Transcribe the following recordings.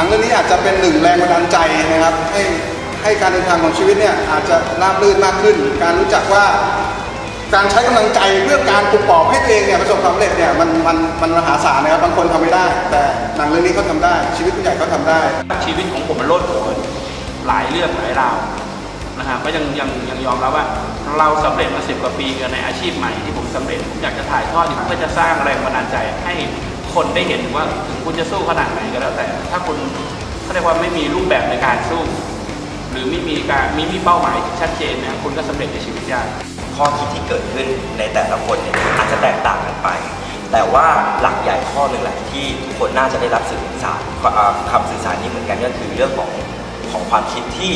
นังเรื่องนี้อาจจะเป็นหนึ่งแรงบันดาลใจนะครับ ให้ให้การเดินทางของชีวิตเนี่ยอาจจะราบรื่นมากขึ้น การรู้จักว่าการใช้กำลังใจเพื่อการปลุกปลอบให้ตัวเองเนี่ยประสบความสำเร็จเนี่ยมันมันมันมหาศาลนะครับบางคนทำไม่ได้ แต่หนังเรื่องนี้เขาทำได้ ชีวิตผู้ใหญ่เขาทำได้ ชีวิตของผมมันโลดโผนหลายเรื่องหลายราวนะครับก็ยังยังยังยอมรับว่า เราสำเร็จมาสิบกว่าปีกันในอาชีพใหม่ที่ผมสำเร็จผมอยากจะถ่ายทอดเพื่อจะสร้างแรงบันดาลใจให้ คนได้เห็นว่าถึงคุณจะสู้ขนาดไหนก็แล้วแต่ ถ้าคุณเขาเรียกว่าไม่มีรูปแบบในการสู้ หรือไม่มีการมีมีเป้าหมายที่ชัดเจนนะคุณก็สำเร็จในชีวิตยากข้อคิดที่เกิดขึ้นในแต่ละคนเนี่ยอาจจะแตกต่างกันไป แต่ว่าหลักใหญ่ข้อหนึ่งแหละที่ทุกคนน่าจะได้รับสื่อสารอ่าคำสื่อสารนี้เหมือนกันก็คือเรื่องของของความคิดที่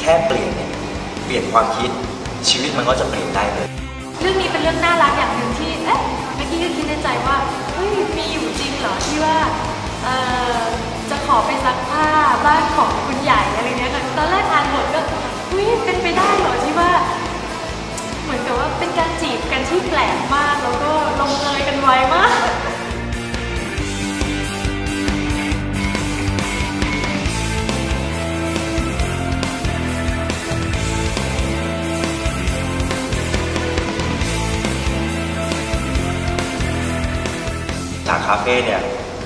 แค่เปลี่ยนเนี่ยเปลี่ยนความคิดชีวิตมันก็จะเปลี่ยนได้เลย เรื่องนี้เป็นเรื่องน่ารักอย่างหนึ่งที่เอ๊ะเมื่อกี้ก็คิดในใจว่า จะขอไปซักผ้าบ้านของคุณใหญ่อะไรเงี้ยตอนแรกอ่านบทก็เฮ้ยเป็นไปได้เหรอที่ว่า เหมือนกับว่าเป็นการจีบกันที่แปลกมากแล้วก็ลงเอยกันไวมากจากคาเฟ่เนี่ย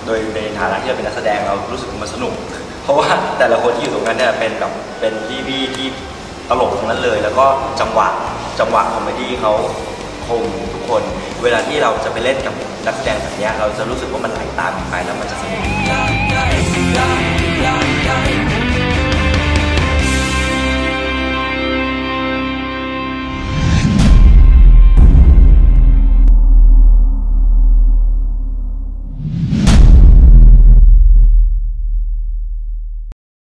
โดยในฐานะที่เราเป็นนักแสดงเรารู้สึกมันสนุก เพราะว่าแต่ละคนที่อยู่ตรงนั้นเนี่ยเป็นแบบเป็นพี่พี่ที่ตลกทั้งนั้นเลย แล้วก็จังหวะจังหวะคอมเมดี้เขาคมทุกคน เวลาที่เราจะไปเล่นกับนักแสดงแบบนี้เราจะรู้สึกว่ามันไหลตามไปแล้วมันจะสนุก